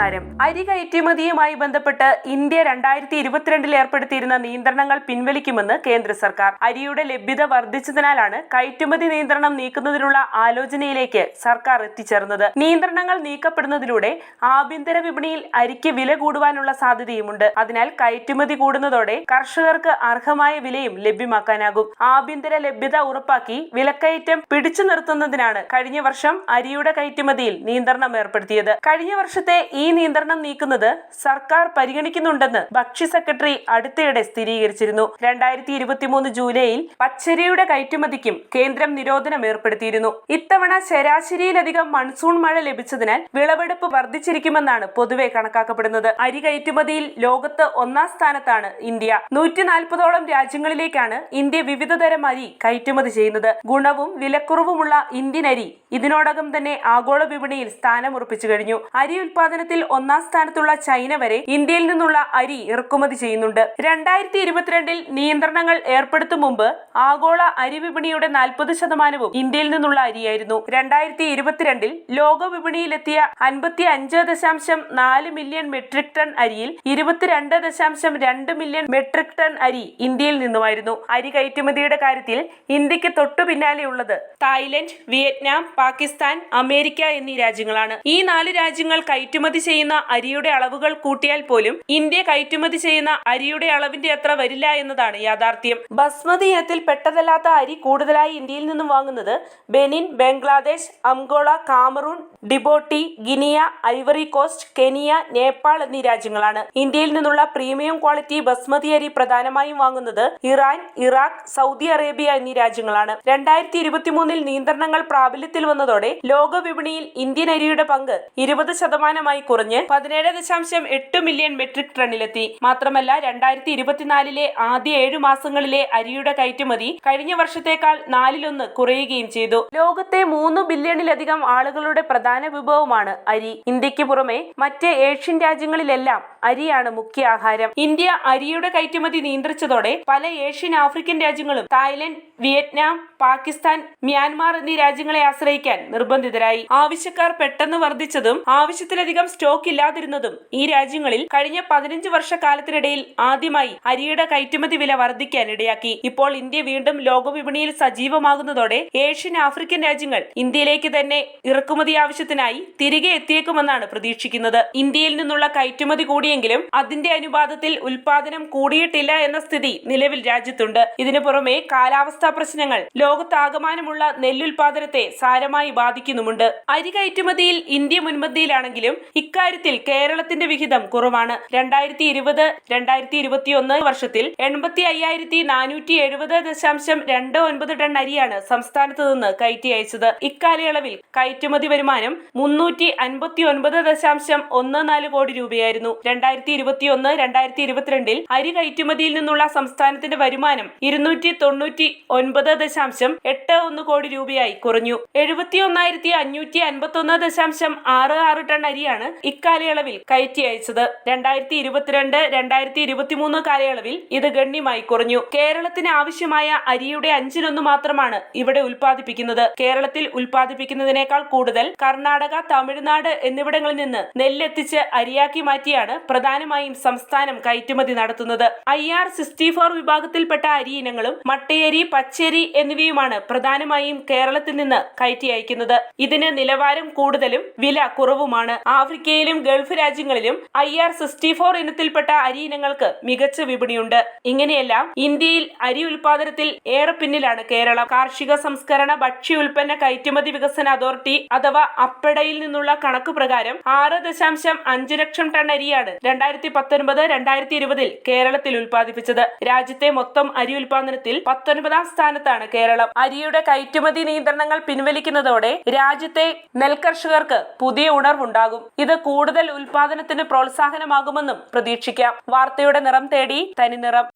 നമസ്കാരം അരി കയറ്റുമതിയുമായി ബന്ധപ്പെട്ട് ഇന്ത്യ രണ്ടായിരത്തി ഇരുപത്തിരണ്ടിൽ ഏർപ്പെടുത്തിയിരുന്ന നിയന്ത്രണങ്ങൾ പിൻവലിക്കുമെന്ന് കേന്ദ്ര സർക്കാർ. അരിയുടെ ലഭ്യത വർദ്ധിച്ചതിനാലാണ് കയറ്റുമതി നിയന്ത്രണം നീക്കുന്നതിനുള്ള ആലോചനയിലേക്ക് സർക്കാർ എത്തിച്ചേർന്നത്. നിയന്ത്രണങ്ങൾ നീക്കപ്പെടുന്നതിലൂടെ ആഭ്യന്തര വിപണിയിൽ അരിക്ക് വില കൂടുവാനുള്ള സാധ്യതയുമുണ്ട്. അതിനാൽ കയറ്റുമതി കൂടുന്നതോടെ കർഷകർക്ക് അർഹമായ വിലയും ലഭ്യമാക്കാനാകും. ആഭ്യന്തര ലഭ്യത ഉറപ്പാക്കി വിലക്കയറ്റം പിടിച്ചു നിർത്തുന്നതിനാണ് കഴിഞ്ഞ വർഷം അരിയുടെ കയറ്റുമതിയിൽ നിയന്ത്രണം ഏർപ്പെടുത്തിയത്. കഴിഞ്ഞ വർഷത്തെ ഈ നിയന്ത്രണം നീക്കുന്നത് സർക്കാർ പരിഗണിക്കുന്നുണ്ടെന്ന് ഭക്ഷ്യ സെക്രട്ടറി അടുത്തിടെ സ്ഥിരീകരിച്ചിരുന്നു. രണ്ടായിരത്തി ഇരുപത്തിമൂന്ന് ജൂലൈയിൽ പച്ചരിയുടെ കയറ്റുമതിക്കും കേന്ദ്രം നിരോധനം ഏർപ്പെടുത്തിയിരുന്നു. ഇത്തവണ ശരാശരിയിലധികം മൺസൂൺ മഴ ലഭിച്ചതിനാൽ വിളവെടുപ്പ് വർദ്ധിച്ചിരിക്കുമെന്നാണ് പൊതുവെ കണക്കാക്കപ്പെടുന്നത്. അരി കയറ്റുമതിയിൽ ലോകത്ത് ഒന്നാം സ്ഥാനത്താണ് ഇന്ത്യ. നൂറ്റി നാൽപ്പതോളം രാജ്യങ്ങളിലേക്കാണ് ഇന്ത്യ വിവിധ തരം അരി കയറ്റുമതി ചെയ്യുന്നത്. ഗുണവും വിലക്കുറവുമുള്ള ഇന്ത്യൻ അരി ഇതിനോടകം തന്നെ ആഗോള വിപണിയിൽ സ്ഥാനമുറപ്പിച്ചു കഴിഞ്ഞു. അരി ഉൽപാദനത്തിൽ ഒന്നാം സ്ഥാനത്തുള്ള ചൈന വരെ ഇന്ത്യയിൽ നിന്നുള്ള അരി ഇറക്കുമതി ചെയ്യുന്നുണ്ട്. രണ്ടായിരത്തി ഇരുപത്തിരണ്ടിൽ നിയന്ത്രണങ്ങൾ ഏർപ്പെടുത്തും മുമ്പ് ആഗോള അരി വിപണിയുടെ നാൽപ്പത് ശതമാനവും ഇന്ത്യയിൽ നിന്നുള്ള അരിയായിരുന്നു. രണ്ടായിരത്തി ഇരുപത്തിരണ്ടിൽ ലോക വിപണിയിലെത്തിയ അൻപത്തി അഞ്ച് ദശാംശം നാല് മില്യൺ മെട്രിക് ടൺ അരിയിൽ ഇരുപത്തിരണ്ട് ദശാംശം രണ്ട് മില്യൺ മെട്രിക് ടൺ അരി ഇന്ത്യയിൽ നിന്നുമായിരുന്നു. അരി കയറ്റുമതിയുടെ കാര്യത്തിൽ ഇന്ത്യയ്ക്ക് തൊട്ടു പിന്നാലെയുള്ളത് തായ്ലൻഡ് വിയറ്റ്നാം പാകിസ്ഥാൻ അമേരിക്ക എന്നീ രാജ്യങ്ങളാണ്. ഈ നാല് രാജ്യങ്ങൾ കയറ്റുമതി ചെയ്യുന്ന അരിയുടെ അളവുകൾ കൂട്ടിയാൽ പോലും ഇന്ത്യ കയറ്റുമതി ചെയ്യുന്ന അരിയുടെ അളവിന്റെ അത്ര വരില്ല എന്നതാണ് യാഥാർത്ഥ്യം. ബസ്മതി ഇനത്തിൽ പെട്ടതല്ലാത്ത അരി കൂടുതലായി ഇന്ത്യയിൽ നിന്നും വാങ്ങുന്നത് Benin Bangladesh Angola Cameroon Djibouti Guinea Ivory Coast Kenya Nepal എന്നീ രാജ്യങ്ങളാണ്. ഇന്ത്യയിൽ നിന്നുള്ള പ്രീമിയം ക്വാളിറ്റി ബസ്മതി അരി പ്രധാനമായും വാങ്ങുന്നത് ഇറാൻ ഇറാഖ് സൗദി അറേബ്യ എന്നീ രാജ്യങ്ങളാണ്. രണ്ടായിരത്തി ഇരുപത്തിമൂന്നിൽ നിയന്ത്രണങ്ങൾ പ്രാബല്യത്തിൽ വന്നതോടെ ലോക വിപണിയിൽ ഇന്ത്യൻ അരിയുടെ പങ്ക് ഇരുപത് ശതമാനമായി കുറഞ്ഞ് പതിനേഴ് ദശാംശം എട്ട് മില്യൺ മെട്രിക് ടണ്ണിലെത്തി. മാത്രമല്ല രണ്ടായിരത്തി ഇരുപത്തിനാലിലെ ആദ്യ ഏഴു മാസങ്ങളിലെ അരിയുടെ കയറ്റുമതി കഴിഞ്ഞ വർഷത്തേക്കാൾ നാലിലൊന്ന് കുറയുകയും ചെയ്തു. ലോകത്തെ മൂന്ന് ബില്യണിലധികം ആളുകളുടെ പ്രധാന വിഭവമാണ് അരി. ഇന്ത്യയ്ക്ക് പുറമെ മറ്റ് ഏഷ്യൻ രാജ്യങ്ങളിലെല്ലാം അരിയാണ് മുഖ്യ ആഹാരം. ഇന്ത്യ അരിയുടെ കയറ്റുമതി നിയന്ത്രിച്ചതോടെ പല ഏഷ്യൻ ആഫ്രിക്കൻ രാജ്യങ്ങളും തായ്ലൻഡ് വിയറ്റ്നാം പാകിസ്ഥാൻ മ്യാൻമാർ എന്നീ രാജ്യങ്ങളെ ആശ്രയിക്കാൻ നിർബന്ധിതരായി. ആവശ്യക്കാർ പെട്ടെന്ന് വർദ്ധിച്ചതും ആവശ്യത്തിലധികം സ്റ്റോക്ക് ഇല്ലാതിരുന്നതും ഈ രാജ്യങ്ങളിൽ കഴിഞ്ഞ പതിനഞ്ച് വർഷക്കാലത്തിനിടയിൽ ആദ്യമായി അരിയുടെ കയറ്റുമതി വില വർദ്ധിക്കാൻ ഇടയാക്കി ഇപ്പോൾ ഇന്ത്യ വീണ്ടും ലോകവിപണിയിൽ സജീവമാകുന്നതോടെ ഏഷ്യൻ ആഫ്രിക്കൻ രാജ്യങ്ങൾ ഇന്ത്യയിലേക്ക് തന്നെ ഇറക്കുമതി ആവശ്യത്തിനായി തിരികെ എത്തിയേക്കുമെന്നാണ് പ്രതീക്ഷിക്കുന്നത്. ഇന്ത്യയിൽ നിന്നുള്ള കയറ്റുമതി കൂടിയെങ്കിലും അതിന്റെ അനുപാതത്തിൽ ഉൽപാദനം കൂടിയിട്ടില്ല എന്ന സ്ഥിതി നിലവിൽ രാജ്യത്തുണ്ട്. ഇതിനു പുറമെ കാലാവസ്ഥാ പ്രശ്നങ്ങൾ ലോകത്താകമാനമുള്ള നെല്ലുൽപാദനത്തെ സാരമായി ബാധിക്കുന്നുമുണ്ട്. അരി കയറ്റുമതിയിൽ ഇന്ത്യ മുൻപന്തിയിലാണെങ്കിലും ഇക്കാര്യത്തിൽ കേരളത്തിന്റെ വിഹിതം കുറവാണ്. രണ്ടായിരത്തി ഇരുപത് രണ്ടായിരത്തി ഇരുപത്തിയൊന്ന് വർഷത്തിൽ എൺപത്തി അയ്യായിരത്തി നാനൂറ്റി എഴുപത് ദശാംശം രണ്ട് ഒൻപത് ടൺ അരിയാണ് സംസ്ഥാനത്ത് നിന്ന് കയറ്റി അയച്ചത്. ഇക്കാലയളവിൽ കയറ്റുമതി വരുമാനം മുന്നൂറ്റി അൻപത്തി ഒൻപത് ദശാംശം ഒന്ന് നാല് കോടി രൂപയായിരുന്നു. രണ്ടായിരത്തി ഇരുപത്തിയൊന്ന് രണ്ടായിരത്തി ഇരുപത്തിരണ്ടിൽ അരി കയറ്റുമതിയിൽ നിന്നുള്ള സംസ്ഥാനത്തിന്റെ വരുമാനം ഇരുന്നൂറ്റി തൊണ്ണൂറ്റി ഒൻപത് ദശാംശം എട്ട് ഒന്ന് കോടി രൂപയായി കുറഞ്ഞു. എഴുപത്തി ഒന്നായിരത്തി അഞ്ഞൂറ്റി അൻപത്തി ഒന്ന് ദശാംശം ആറ് ആറ് ടൺ അരിയാണ് ഇക്കാലയളവിൽ കയറ്റി അയച്ചത്. രണ്ടായിരത്തി ഇരുപത്തിരണ്ട് രണ്ടായിരത്തി ഇരുപത്തിമൂന്ന് കാലയളവിൽ ഇത് ഗണ്യമായി കുറഞ്ഞു. കേരളത്തിന് ആവശ്യമായ അരിയുടെ അഞ്ചിലൊന്ന് മാത്രമാണ് ഇവിടെ ഉൽപ്പാദിപ്പിക്കുന്നത്. കേരളത്തിൽ ഉൽപ്പാദിപ്പിക്കുന്നതിനേക്കാൾ കൂടുതൽ കർണാടക തമിഴ്നാട് എന്നിവിടങ്ങളിൽ നിന്ന് നെല്ലെത്തിച്ച് അരിയാക്കി മാറ്റിയാണ് പ്രധാനമായും സംസ്ഥാനം കയറ്റുമതി നടത്തുന്നത്. ഐ ആർ സിക്സ്റ്റി ഫോർ വിഭാഗത്തിൽപ്പെട്ട അരി ഇനങ്ങളും മട്ടയരി പച്ചരി എന്നിവയുമാണ് പ്രധാനമായും കേരളത്തിൽ നിന്ന് കയറ്റി അയക്കുന്നത്. ഇതിന് നിലവാരം കൂടുതലും വില കുറവുമാണ്. ആഫ്രിക്കയിലും ഗൾഫ് രാജ്യങ്ങളിലും ഐ ആർ സിക്സ്റ്റി ഫോർ ഇനത്തിൽപ്പെട്ട അരി ഇനങ്ങൾക്ക് മികച്ച വിപണിയുണ്ട്. ഇങ്ങനെയെല്ലാം ഇന്ത്യയിൽ അരി ഉൽപാദനത്തിൽ ഏറെ പിന്നിലാണ് കേരളം. കാർഷിക സംസ്കരണ ഭക്ഷ്യ ഉൽപ്പന്ന കയറ്റുമതി വികസന അതോറിറ്റി അഥവാ അപ്പടയിൽ നിന്നുള്ള കണക്ക് പ്രകാരം ആറ് ദശാംശം അഞ്ച് ലക്ഷം ടൺ അരിയാണ് രണ്ടായിരത്തി പത്തൊൻപത് രണ്ടായിരത്തി ഇരുപതിൽ കേരളത്തിൽ ഉൽപ്പാദിപ്പിച്ചത്. രാജ്യത്തെ മൊത്തം അരി ഉൽപാദനത്തിൽ പത്തൊൻപതാം സ്ഥാനത്താണ് കേരളം. അരിയുടെ കയറ്റുമതി നിയന്ത്രണങ്ങൾ പിൻവലിക്കുന്നതോടെ രാജ്യത്തെ നെൽകർഷകർക്ക് പുതിയ ഉണർവുണ്ടാകും. ഇത് കൂടുതൽ ഉൽപാദനത്തിന് പ്രോത്സാഹനമാകുമെന്നും പ്രതീക്ഷിക്കാം. വാർത്തയുടെ നിറം തേടി തനി നിറം